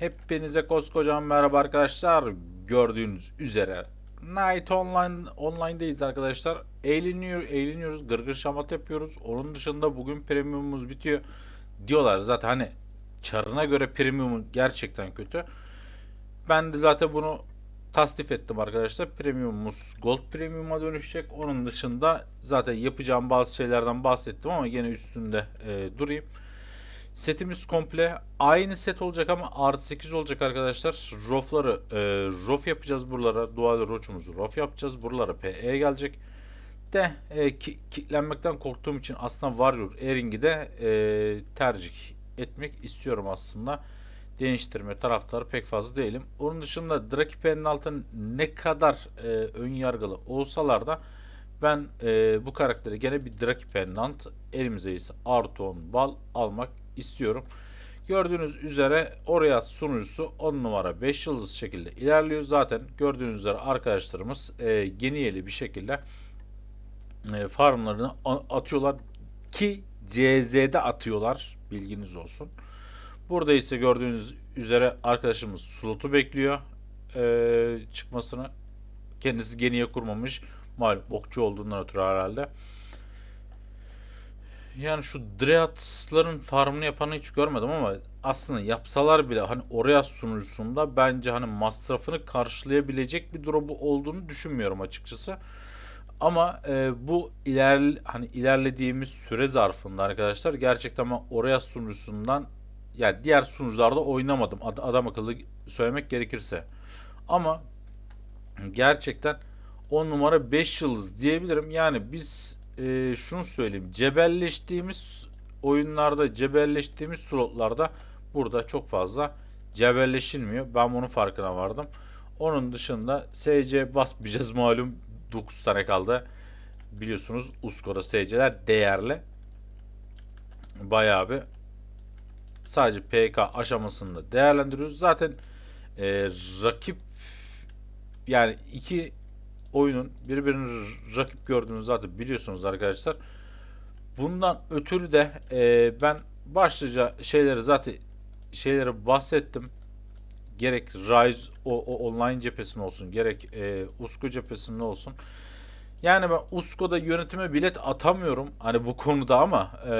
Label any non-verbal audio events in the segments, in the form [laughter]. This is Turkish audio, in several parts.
Hepinize koskocaman merhaba arkadaşlar. Gördüğünüz üzere Night Online online'dayız arkadaşlar. Eğleniyor, eğleniyoruz, gırgır şamat yapıyoruz. Onun dışında bugün premiumumuz bitiyor. Diyorlar zaten hani çarına göre premiumun gerçekten kötü. Ben de zaten bunu tasdif ettim arkadaşlar. Premiumumuz Gold Premium'a dönüşecek. Onun dışında zaten yapacağım bazı şeylerden bahsettim ama gene üstünde e, durayım. Setimiz komple aynı set olacak ama artı 8 olacak arkadaşlar. Rofları e, rof yapacağız buralara. Dual roçumuzu rof yapacağız. Buralara PE gelecek. De e, ki, kitlenmekten korktuğum için aslında Warrior Ering'i de e, tercih etmek istiyorum aslında. Değiştirme taraftarı pek fazla değilim. Onun dışında Drakipe'nin altın ne kadar e, ön yargılı olsalar da ben e, bu karakteri gene bir Draki Pendant elimize ise artı 10 bal almak istiyorum. Gördüğünüz üzere oraya sunucusu 10 numara 5 yıldız şekilde ilerliyor. Zaten gördüğünüz üzere arkadaşlarımız e, geniyeli bir şekilde e, farmlarını atıyorlar ki CZ'de atıyorlar bilginiz olsun. Burada ise gördüğünüz üzere arkadaşımız slotu bekliyor e, çıkmasını. Kendisi geniye kurmamış. Malum okçu olduğundan ötürü herhalde. Yani şu Dread'ların farmını yapanı hiç görmedim ama aslında yapsalar bile hani oraya sunucusunda bence hani masrafını karşılayabilecek bir drop'u olduğunu düşünmüyorum açıkçası. Ama e, bu iler hani ilerlediğimiz süre zarfında arkadaşlar gerçekten ben oraya sunucusundan yani diğer sunucularda oynamadım ad- adam akıllı söylemek gerekirse. Ama gerçekten 10 numara 5 yıldız diyebilirim. Yani biz e, şunu söyleyeyim. Cebelleştiğimiz oyunlarda, cebelleştiğimiz slotlarda burada çok fazla cebelleşilmiyor. Ben bunun farkına vardım. Onun dışında SC basmayacağız [laughs] malum 9 tane kaldı. Biliyorsunuz Usko'da SC'ler değerli. Bayağı bir sadece PK aşamasında değerlendiriyoruz. Zaten e, rakip yani iki oyunun birbirini rakip gördüğünüzü zaten biliyorsunuz arkadaşlar. Bundan ötürü de e, ben başlıca şeyleri zaten şeyleri bahsettim. Gerek Rise o, o online cephesinde olsun, gerek e, Usko cephesinde olsun. Yani ben Usko'da yönetime bilet atamıyorum hani bu konuda ama e,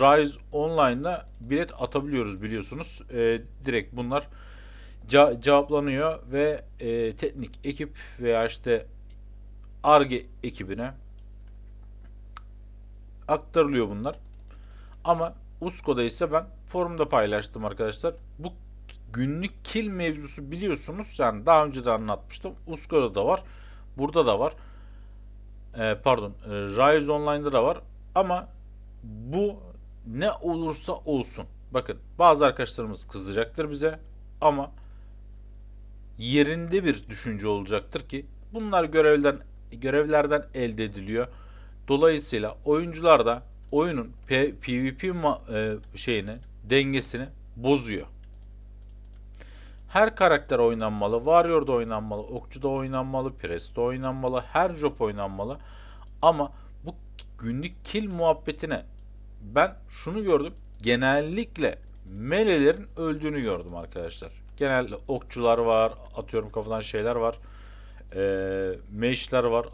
Rise Online'da bilet atabiliyoruz biliyorsunuz. E, direkt bunlar ca- cevaplanıyor ve e, teknik ekip veya işte ARGE ekibine aktarılıyor bunlar. Ama Usko'da ise ben forumda paylaştım arkadaşlar. Bu günlük kill mevzusu biliyorsunuz. Yani daha önce de anlatmıştım. Usko'da da var. Burada da var. Ee, pardon. e, Rise Online'da da var. Ama bu ne olursa olsun. Bakın bazı arkadaşlarımız kızacaktır bize. Ama yerinde bir düşünce olacaktır ki bunlar görevden görevlerden elde ediliyor. Dolayısıyla oyuncular da oyunun P- PvP e, şeyini dengesini bozuyor. Her karakter oynanmalı. Warrior'da oynanmalı. Okçu'da oynanmalı. Priest'te oynanmalı. Her job oynanmalı. Ama bu günlük kill muhabbetine ben şunu gördüm. Genellikle melelerin öldüğünü gördüm arkadaşlar. Genelde okçular var. Atıyorum kafadan şeyler var. Ee, meşler var.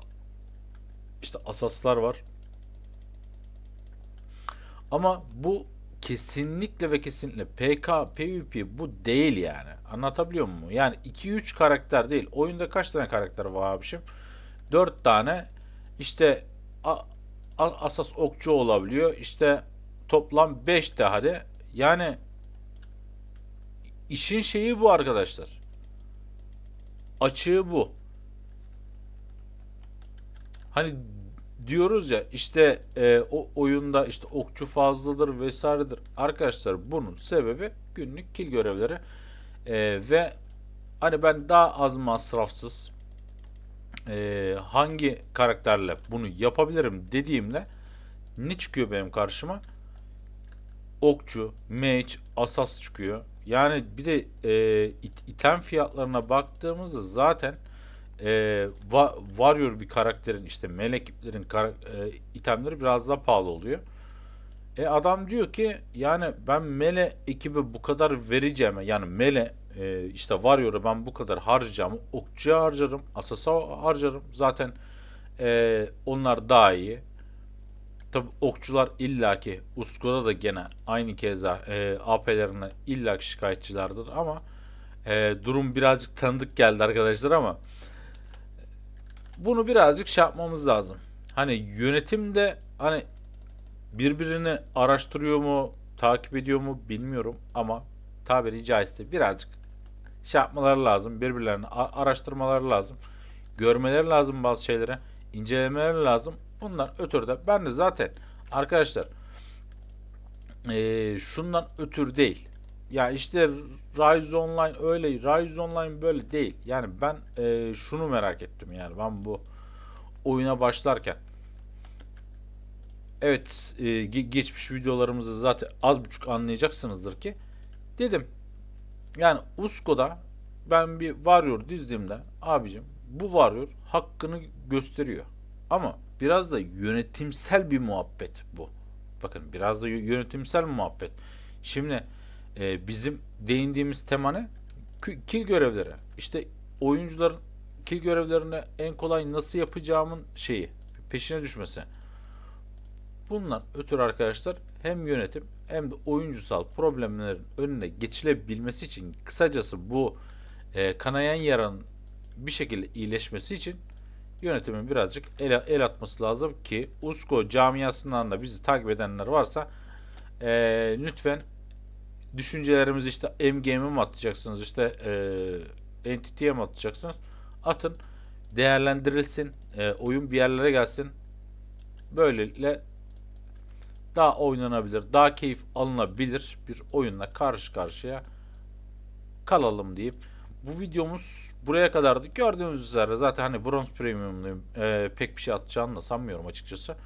İşte asaslar var. Ama bu kesinlikle ve kesinlikle PK, PvP bu değil yani. Anlatabiliyor muyum? Yani 2-3 karakter değil. Oyunda kaç tane karakter var abişim? 4 tane işte asas okçu olabiliyor. İşte toplam 5 de hadi. Yani işin şeyi bu arkadaşlar. Açığı bu. Hani diyoruz ya işte e, o oyunda işte okçu fazladır vesairedir. Arkadaşlar bunun sebebi günlük kill görevleri E, ve hani ben daha az masrafsız e, hangi karakterle bunu yapabilirim dediğimde ne çıkıyor benim karşıma? Okçu, mage, asas çıkıyor. Yani bir de e, it- item fiyatlarına baktığımızda zaten e, va- Warrior bir karakterin işte meleklerin kara- e, itemleri biraz daha pahalı oluyor. E adam diyor ki yani ben Mele ekibi bu kadar vereceğime yani Mele e, işte Warrior'u ben bu kadar harcayacağımı okçuya harcarım, Asas'a harcarım. Zaten e, onlar daha iyi. Tabi okçular illaki Usko'da da gene aynı keza e, AP'lerine illaki şikayetçilerdir ama e, durum birazcık tanıdık geldi arkadaşlar ama bunu birazcık şey yapmamız lazım. Hani yönetimde hani birbirini araştırıyor mu, takip ediyor mu bilmiyorum ama tabiri caizse birazcık şey yapmaları lazım. Birbirlerini araştırmaları lazım. Görmeleri lazım bazı şeyleri. incelemeleri lazım. Bunlar ötürü ben de zaten arkadaşlar eee, şundan ötürü değil. Ya işte Rise Online öyle, Rise Online böyle değil. Yani ben eee, şunu merak ettim yani ben bu oyuna başlarken Evet, e, ge- geçmiş videolarımızı zaten az buçuk anlayacaksınızdır ki dedim. Yani Usko'da ben bir Warrior dizdiğimde abicim bu Warrior hakkını gösteriyor. Ama biraz da yönetimsel bir muhabbet bu. Bakın biraz da yö- yönetimsel muhabbet. Şimdi e, bizim değindiğimiz tema ne? Kill görevleri. İşte oyuncuların kill görevlerini en kolay nasıl yapacağımın şeyi peşine düşmesi. Bundan ötürü arkadaşlar hem yönetim hem de oyuncusal problemlerin önüne geçilebilmesi için kısacası bu e, kanayan yaranın bir şekilde iyileşmesi için yönetimin birazcık el, el atması lazım ki Usko camiasından da bizi takip edenler varsa e, lütfen düşüncelerimizi işte M-Game'e mi atacaksınız işte e, Entity'ye mi atacaksınız atın değerlendirilsin e, oyun bir yerlere gelsin böylelikle daha oynanabilir, daha keyif alınabilir bir oyunla karşı karşıya kalalım diyeyim. Bu videomuz buraya kadardı. Gördüğünüz üzere zaten hani bronz premiumluyum. Ee, pek bir şey atacağını da sanmıyorum açıkçası.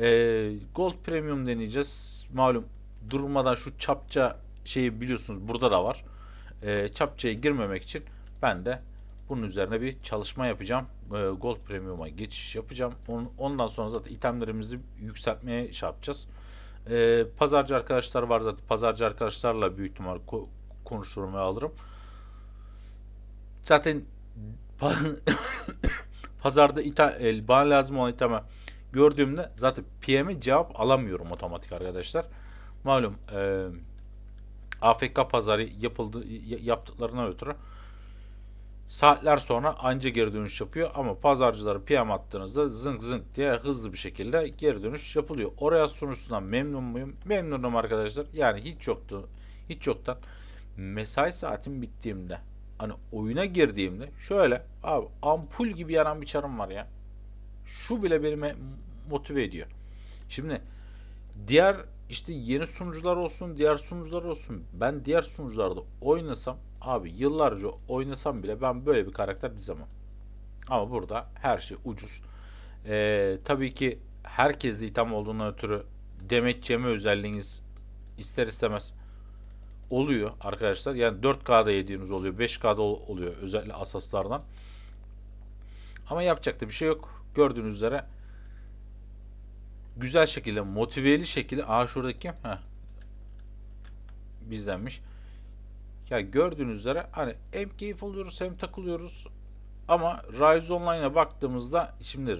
Ee, gold premium deneyeceğiz. Malum durmadan şu çapça şeyi biliyorsunuz burada da var. Ee, çapçaya girmemek için ben de bunun üzerine bir çalışma yapacağım. Ee, Gold Premium'a geçiş yapacağım. On- Ondan sonra zaten itemlerimizi yükseltmeye şey yapacağız. Ee, pazarcı arkadaşlar var zaten. Pazarcı arkadaşlarla büyük ihtimal ko- konuşurum ve alırım. Zaten pa- [coughs] pazarda ita el bana lazım olan iteme gördüğümde zaten PM'e cevap alamıyorum otomatik arkadaşlar. Malum e, AFK pazarı yapıldı yaptıklarına ötürü saatler sonra anca geri dönüş yapıyor ama pazarcıları PM attığınızda zınk zınk diye hızlı bir şekilde geri dönüş yapılıyor. Oraya sunucusundan memnun muyum? Memnunum arkadaşlar. Yani hiç yoktu. Hiç yoktan mesai saatim bittiğimde hani oyuna girdiğimde şöyle abi ampul gibi yanan bir çarım var ya. Şu bile beni motive ediyor. Şimdi diğer işte yeni sunucular olsun, diğer sunucular olsun. Ben diğer sunucularda oynasam abi yıllarca oynasam bile ben böyle bir karakter dizemem. Ama burada her şey ucuz. Ee, tabii ki herkesle itham olduğuna ötürü demet yeme özelliğiniz ister istemez oluyor arkadaşlar. Yani 4K'da yediğiniz oluyor, 5K'da ol- oluyor özellikle asaslardan. Ama yapacak da bir şey yok. Gördüğünüz üzere güzel şekilde motiveli şekilde aa şuradaki? Heh. bizdenmiş. Ya gördüğünüz üzere hani hem keyif alıyoruz hem takılıyoruz. Ama Rise Online'a baktığımızda şimdi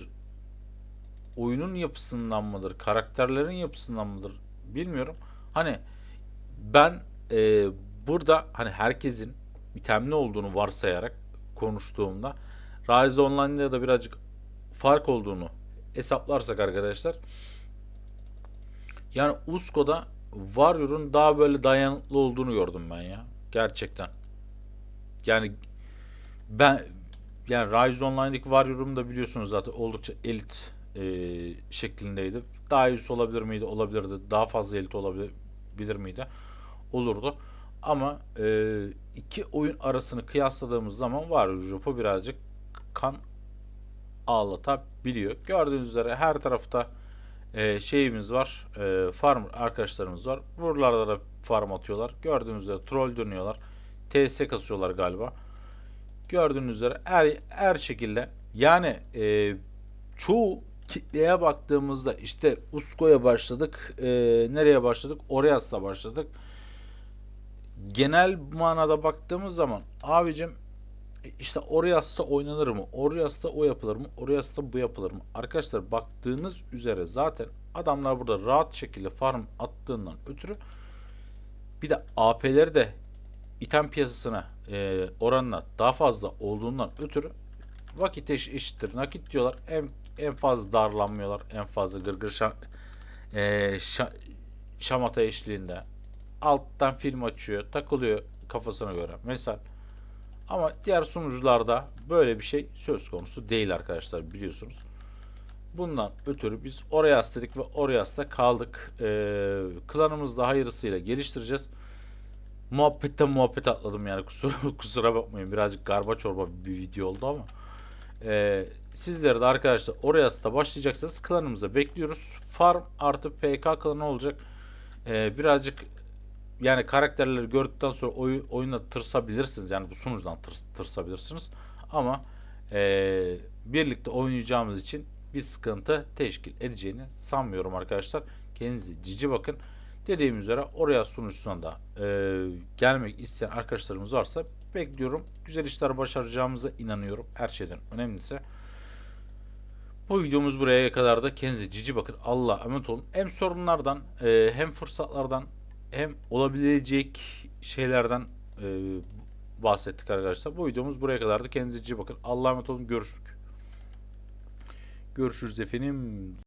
oyunun yapısından mıdır, karakterlerin yapısından mıdır bilmiyorum. Hani ben e, burada hani herkesin itemli olduğunu varsayarak konuştuğumda Rise Online'da da birazcık fark olduğunu hesaplarsak arkadaşlar yani Usko'da Warrior'un daha böyle dayanıklı olduğunu gördüm ben ya. Gerçekten. Yani ben yani Rise Online'daki Warrior'um da biliyorsunuz zaten oldukça elit e, şeklindeydi. Daha iyisi olabilir miydi? Olabilirdi. Daha fazla elit olabilir miydi? Olurdu. Ama e, iki oyun arasını kıyasladığımız zaman Warrior Jopo birazcık kan ağlatabiliyor. Gördüğünüz üzere her tarafta e, şeyimiz var. E, farm arkadaşlarımız var. Buralarda da farm atıyorlar. Gördüğünüz üzere troll dönüyorlar. TS kasıyorlar galiba. Gördüğünüz üzere her, her şekilde yani e, çoğu kitleye baktığımızda işte Usko'ya başladık. e, nereye başladık? Oreas'la başladık. Genel manada baktığımız zaman abicim e, işte Oreas'ta oynanır mı? Oreas'ta o yapılır mı? Oreas'ta bu yapılır mı? Arkadaşlar baktığınız üzere zaten adamlar burada rahat şekilde farm attığından ötürü bir de AP'leri de item piyasasına e, oranla daha fazla olduğundan ötürü vakit eş, eşittir nakit diyorlar. En, en fazla darlanmıyorlar. En fazla gırgır şa, e, şa- şamata eşliğinde. Alttan film açıyor. Takılıyor kafasına göre. Mesela ama diğer sunucularda böyle bir şey söz konusu değil arkadaşlar biliyorsunuz. Bundan ötürü biz Oreas dedik ve Oreas'ta kaldık. Ee, klanımızı da hayırlısıyla geliştireceğiz. Muhabbetten muhabbet atladım yani kusura, [laughs] kusura bakmayın birazcık garba çorba bir video oldu ama. Ee, sizleri de arkadaşlar Oreas'ta başlayacaksanız klanımıza bekliyoruz. Farm artı PK klanı olacak. Ee, birazcık yani karakterleri gördükten sonra oy, oyuna tırsabilirsiniz. Yani bu sunucudan tırs, tırsabilirsiniz. Ama eee, birlikte oynayacağımız için bir sıkıntı teşkil edeceğini sanmıyorum arkadaşlar. Kendinize cici bakın. Dediğim üzere oraya sunucusuna da eee, gelmek isteyen arkadaşlarımız varsa bekliyorum. Güzel işler başaracağımıza inanıyorum. Her şeyden önemlisi. Bu videomuz buraya kadar da kendinize cici bakın. Allah'a emanet olun. Hem sorunlardan eee, hem fırsatlardan hem olabilecek şeylerden eee, bahsettik arkadaşlar. Bu videomuz buraya kadardı. Kendinize cici bakın. Allah'a emanet olun. Görüşürüz. Görüşürüz efendim.